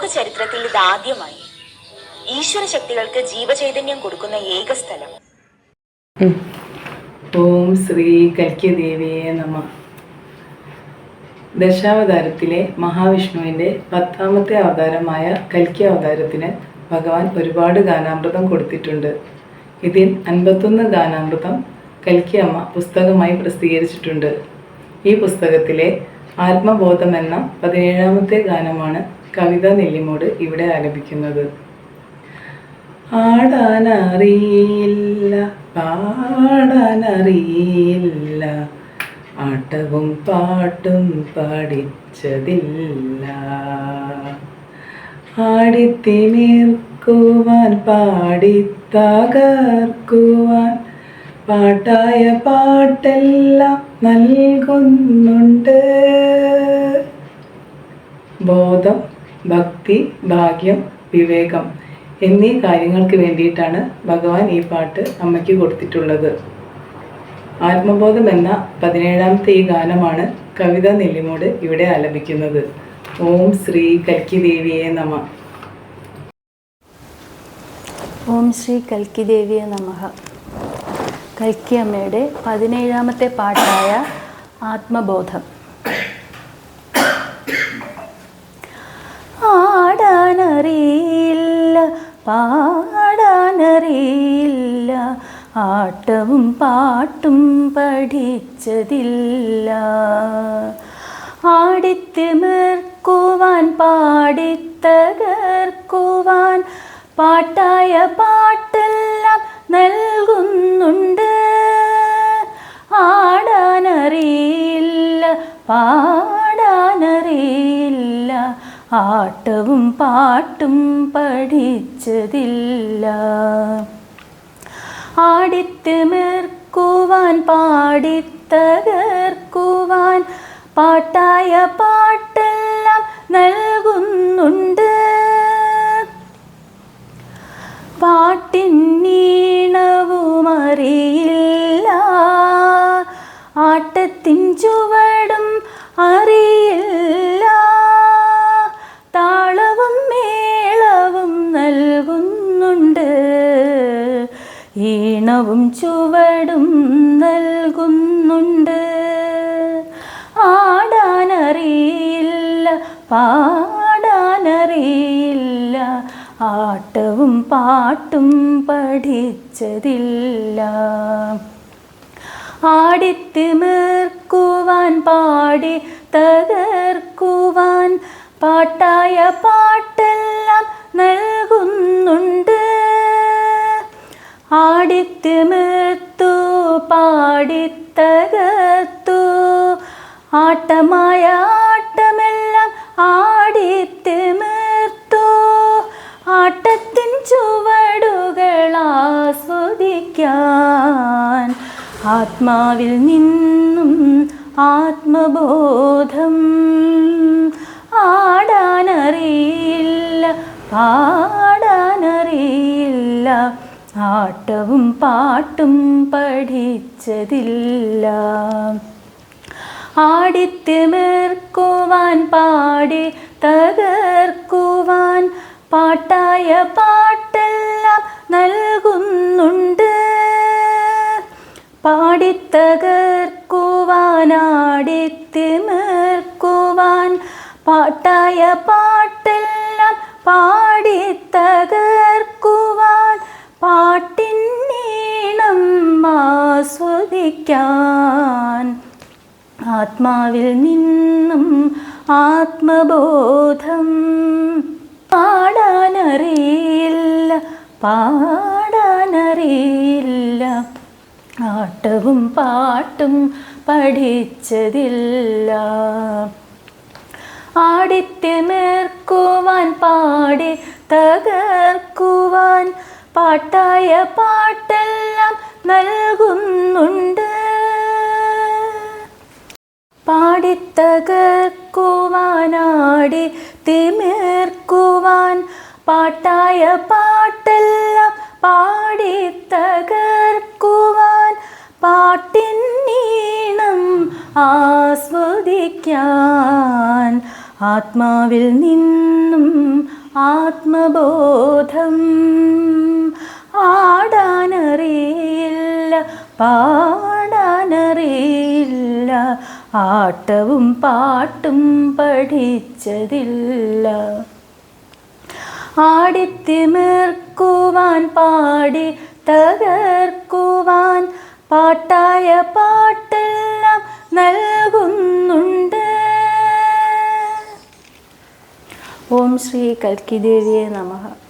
ലോക ചരിത്രത്തിൽ ഇതാദ്യമായി ഈശ്വര ശക്തികൾക്ക് ജീവചൈതന്യം കൊടുക്കുന്ന ഏക സ്ഥലം. ഓം ശ്രീ കൽക്യദേവിയെ നമ. ദശാവതാരത്തിലെ മഹാവിഷ്ണുവിന്റെ പത്താമത്തെ അവതാരമായ കൽക്കി അവതാരത്തിന് ഭഗവാൻ ഒരുപാട് ഗാനാമൃതം കൊടുത്തിട്ടുണ്ട്. ഇതിൽ അൻപത്തൊന്ന് ഗാനാമൃതം കൽക്കി അമ്മ പുസ്തകമായി പ്രസിദ്ധീകരിച്ചിട്ടുണ്ട്. ഈ പുസ്തകത്തിലെ ആത്മബോധം എന്ന പതിനേഴാമത്തെ ഗാനമാണ് കവിത നെല്ലിമോട് ഇവിടെ ആലപിക്കുന്നത്. ആടാനറിയില്ല പാടാനറിയില്ല ആട്ടവും പാട്ടും പഠിച്ചതില്ല. ആടിത്തിമിർക്കുവാൻ പാടിത്തകർക്കുവാൻ പാട്ടായ പാട്ടെല്ലാം നൽകുന്നുണ്ട്. ബോധം ഭക്തി ഭാഗ്യം വിവേകം എന്നീ കാര്യങ്ങൾക്ക് വേണ്ടിയിട്ടാണ് ഭഗവാൻ ഈ പാട്ട് അമ്മയ്ക്ക് കൊടുത്തിട്ടുള്ളത്. ആത്മബോധം എന്ന പതിനേഴാമത്തെ ഈ ഗാനമാണ് കവിത നെല്ലിമോട് ഇവിടെ ആലപിക്കുന്നത്. ഓം ശ്രീ കൽക്കി ദേവിയെ നമ. ഓം ശ്രീ കൽക്കി ദേവിയെ നമഃ. കൽക്കി അമ്മയുടെ പതിനേഴാമത്തെ പാട്ടായ ആത്മബോധം. ആടാനറിയില്ല പാടാനറിയില്ല ആട്ടവും പാട്ടും പഠിച്ചതില്ല. ആടിത്തിമിർക്കുവാൻ പാടിത്തകർക്കുവാൻ പാട്ടായ പാട്ടെല്ലാം ആട്ടവും പാട്ടും പഠിച്ചതില്ല. ആടിത്തിമിർക്കുവാൻ പാടിത്തകർക്കുവാൻ പാട്ടായ പാട്ടെല്ലാം നൽകുന്നുണ്ട്. പാട്ടിന്നീണവുമറിയില്ല ആട്ടത്തിൻ ചുവടും അറിയില്ല. ഈണവും ചുവടും നൽകുന്നുണ്ട്. ആടാനറിയില്ല പാടാനറിയില്ല ആട്ടവും പാട്ടും പഠിച്ചതില്ല. ആടിത്തിമിർക്കുവാൻ പാടി തകർക്കുവാൻ പാട്ടായ പാട്ടെല്ലാം നൽകുന്നുണ്ട്. ആടിത്തിമിർത്തു പാടിത്തകത്തു. ആട്ടമായ ആട്ടമെല്ലാം ആടിത്തിമിർത്തു ആട്ടത്തിൻ ചുവടുകൾ ആസ്വദിക്കാൻ ആത്മാവിൽ നിന്നും ആത്മബോധം ആടാനറിയില്ല പാടാനറിയില്ല. ആട്ടവും പാട്ടും പഠിച്ചതില്ല. ആടിത്തിമിർക്കുവാൻ പാടി തകർക്കുവാൻ പാട്ടായ പാട്ടെല്ലാം നൽകുന്നുണ്ട്. പാടിത്തകർക്കുവാനാടിത്തിമിർക്കുവാൻ പാട്ടായ പാട്ടെല്ലാം പാടിത്തകർക്കുവാൻ ആസ്വദിക്കാൻ ആത്മാവിൽ നിന്നും ആത്മബോധം പാടാനറിയില്ല പാടാനറിയില്ല. ആട്ടവും പാട്ടും പഠിച്ചതില്ല. ആടിത്യമേർക്കുവാൻ പാടി തകർക്കുവാൻ പാട്ടായ പാട്ടെല്ലാം നൽകുന്നുണ്ട്. പാടിത്തകർക്കുവാനാടി തിമിർക്കുവാൻ പാട്ടായ പാട്ടെല്ലാം പാടിത്തകർക്കുവാൻ പാട്ടിൻ നീണം ആസ്വദിക്കാൻ ആത്മാവിൽ നിന്നും ആത്മബോധം ആടാനറിയില്ല പാടാനറിയില്ല. ആട്ടവും പാട്ടും പഠിച്ചതില്ല. ആടിത്തിമിർക്കുവാൻ പാടി തകർക്കുവാൻ പാട്ടായ പാട്ടെല്ലാം നൽകുന്നുണ്ട്. ഓം ശ്രീ കൽക്കിദേവിയെ നമഃ.